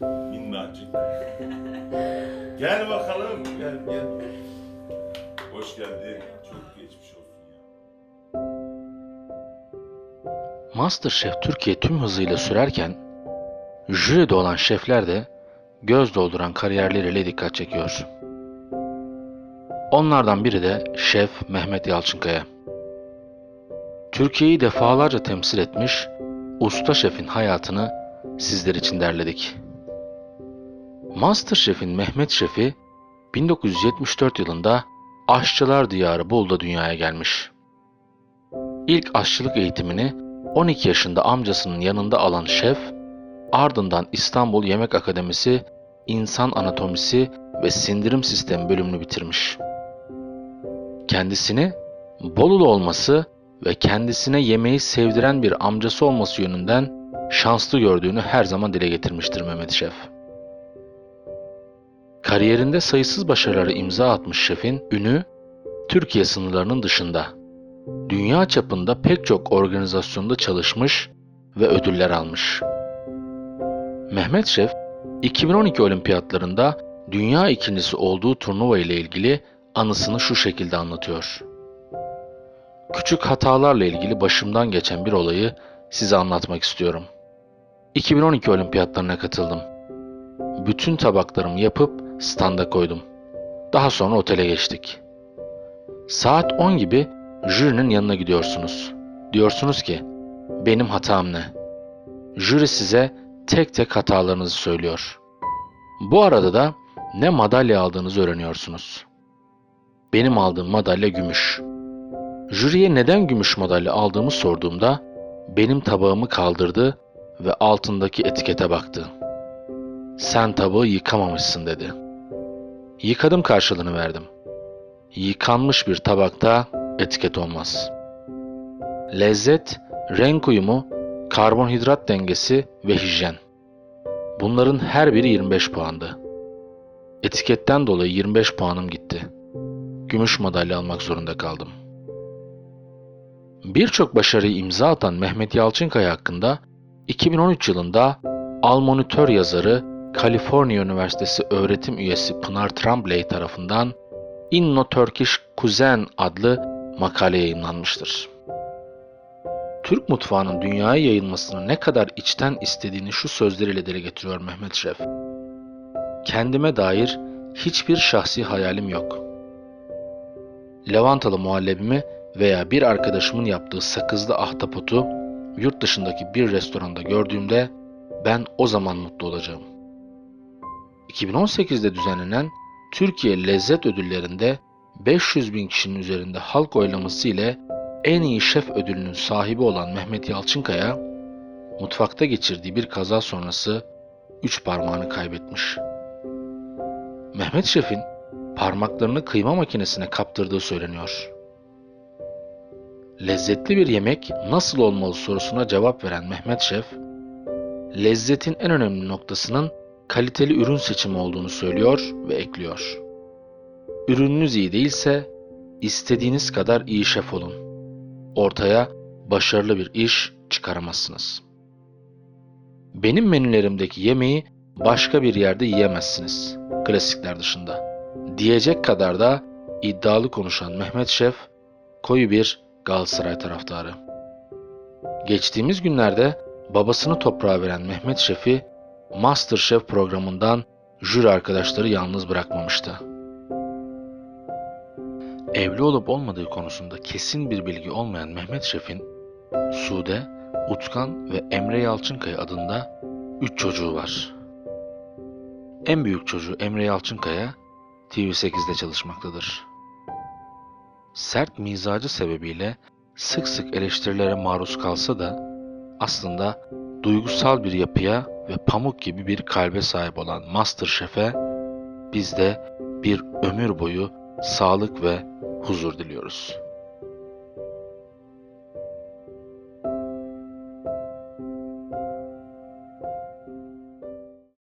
Minnacık. gel bakalım. Gel gel. Hoş geldin. Masterchef Türkiye tüm hızıyla sürerken jüride olan şefler de göz dolduran kariyerleriyle dikkat çekiyor. Onlardan biri de Şef Mehmet Yalçınkaya. Türkiye'yi defalarca temsil etmiş usta şefin hayatını sizler için derledik. Masterchef'in Mehmet Şef'i 1974 yılında Aşçılar Diyarı Bolu'da dünyaya gelmiş. İlk aşçılık eğitimini 12 yaşında amcasının yanında alan şef, ardından İstanbul Yemek Akademisi İnsan Anatomisi ve Sindirim Sistemi bölümünü bitirmiş. Kendisini Bolulu olması ve kendisine yemeği sevdiren bir amcası olması yönünden şanslı gördüğünü her zaman dile getirmiştir Mehmet Şef. Kariyerinde sayısız başarılara imza atmış şefin ünü Türkiye sınırlarının dışında dünya çapında pek çok organizasyonda çalışmış ve ödüller almış. Mehmet Şef, 2012 olimpiyatlarında dünya ikincisi olduğu turnuva ile ilgili anısını şu şekilde anlatıyor. Küçük hatalarla ilgili başımdan geçen bir olayı size anlatmak istiyorum. 2012 olimpiyatlarına katıldım. Bütün tabaklarımı yapıp standa koydum. Daha sonra otele geçtik. Saat 10 gibi jürinin yanına gidiyorsunuz. Diyorsunuz ki, benim hatam ne? Jüri size tek tek hatalarınızı söylüyor. Bu arada da ne madalya aldığınızı öğreniyorsunuz. Benim aldığım madalya gümüş. Jüriye neden gümüş madalya aldığımı sorduğumda benim tabağımı kaldırdı ve altındaki etikete baktı. Sen tabağı yıkamamışsın dedi. Yıkadım karşılığını verdim. Yıkanmış bir tabakta etiket olmaz. Lezzet, renk uyumu, karbonhidrat dengesi ve hijyen. Bunların her biri 25 puandı. Etiketten dolayı 25 puanım gitti. Gümüş madalya almak zorunda kaldım. Birçok başarıyı imza atan Mehmet Yalçınkaya hakkında 2013 yılında Al Monitor yazarı Kaliforniya Üniversitesi öğretim üyesi Pınar Tremblay tarafından Inno Turkish Kuzen adlı makale yayınlanmıştır. Türk mutfağının dünyaya yayılmasını ne kadar içten istediğini şu sözleriyle dile getiriyor Mehmet Şef. Kendime dair hiçbir şahsi hayalim yok. Lavantalı muhallebimi veya bir arkadaşımın yaptığı sakızlı ahtapotu yurt dışındaki bir restoranda gördüğümde ben o zaman mutlu olacağım. 2018'de düzenlenen Türkiye Lezzet Ödülleri'nde 500 bin kişinin üzerinde halk oylaması ile en iyi şef ödülünün sahibi olan Mehmet Yalçınkaya, mutfakta geçirdiği bir kaza sonrası üç parmağını kaybetmiş. Mehmet Şef'in parmaklarını kıyma makinesine kaptırdığı söyleniyor. Lezzetli bir yemek nasıl olmalı sorusuna cevap veren Mehmet Şef, lezzetin en önemli noktasının kaliteli ürün seçimi olduğunu söylüyor ve ekliyor. Ürününüz iyi değilse istediğiniz kadar iyi şef olun. Ortaya başarılı bir iş çıkaramazsınız. Benim menülerimdeki yemeği başka bir yerde yiyemezsiniz. Klasikler dışında. Diyecek kadar da iddialı konuşan Mehmet Şef koyu bir Galatasaray taraftarı. Geçtiğimiz günlerde babasını toprağa veren Mehmet Şef'i Masterchef programından jüri arkadaşları yalnız bırakmamıştı. Evli olup olmadığı konusunda kesin bir bilgi olmayan Mehmet Şef'in Sude, Utkan ve Emre Yalçınkaya adında 3 çocuğu var. En büyük çocuğu Emre Yalçınkaya TV8'de çalışmaktadır. Sert mizacı sebebiyle sık sık eleştirilere maruz kalsa da aslında duygusal bir yapıya ve pamuk gibi bir kalbe sahip olan Masterchef'e biz de bir ömür boyu sağlık ve huzur diliyoruz.